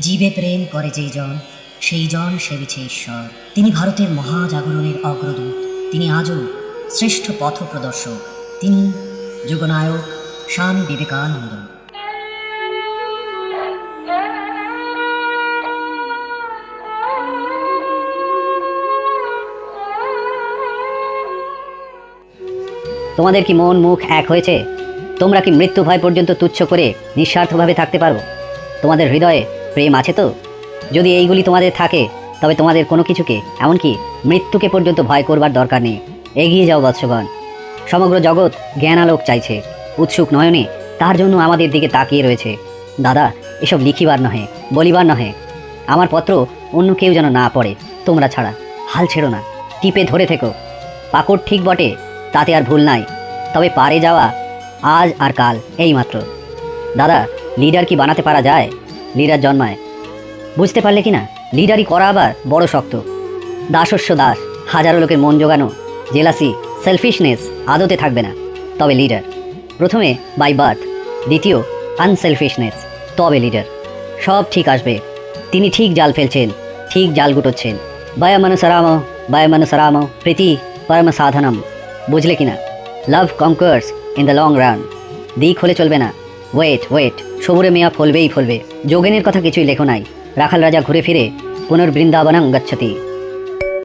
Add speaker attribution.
Speaker 1: জীবে প্রেম করে যেই জন, সেই জন সেবিছে ঈশ্বর। তিনি ভারতের মহাজাগরণের অগ্রদূত। তিনি আজও শ্রেষ্ঠ পথ প্রদর্শক। তিনি যুগনায়ক স্বামী বিবেকানন্দ।
Speaker 2: তোমাদের কি মন মুখ এক হয়েছে? তোমরা কি মৃত্যু ভয় পর্যন্ত তুচ্ছ করে নিঃস্বার্থভাবে থাকতে পারো তোমাদের হৃদয়ে প্রেম আছে তো? যদি এইগুলি তোমাদের থাকে, তবে তোমাদের কোনো কিছুকে, এমনকি মৃত্যুকে পর্যন্ত ভয় করবার দরকার নেই। এগিয়ে যাও, বৎসগণ। সমগ্র জগৎ জ্ঞানালোক চাইছে। উৎসুক নয়নে তার জন্য আমাদের দিকে তাকিয়ে রয়েছে। দাদা, এসব লিখিবার নহে, বলিবার নহে। আমার পত্র অন্য কেউ যেন না পড়ে, তোমরা ছাড়া। হাল ছেড়ো না, টিপে ধরে থেকো। পাকড় ঠিক বটে, তাতে আর ভুল নাই। তবে পারে যাওয়া, আজ আর কাল এই মাত্র দাদা, লিডার কি বানাতে পারা যায়? লিডার জন্মায়। বুঝতে পারলে কি না লিডারই করা আবার বড় শক্ত। দাসস্য দাস, হাজারো লোকের মন জোগানো, জেলাসি সেলফিশনেস আদতে থাকবে না। তবে লিডার। প্রথমে বাই বার্থ দ্বিতীয় আনসেলফিশনেস তবে লিডার। সব ঠিক আসবে। তিনি ঠিক জাল ফেলছেন, ঠিক জাল গুটোচ্ছেন। বয়মনুসরাম বয়মনুসরাম প্রীতি পরম সাধনম। বুঝলে কিনা? Love conquers in the long run দিক হলে চলবে না। ওয়েট ওয়েট সবুরে মেয়া ফলবেই ফলবে। যোগেনের কথা কিছুই লেখো নাই। রাখাল রাজা ঘুরে ফিরে পুনর্বৃন্দাবনাং গচ্ছতি।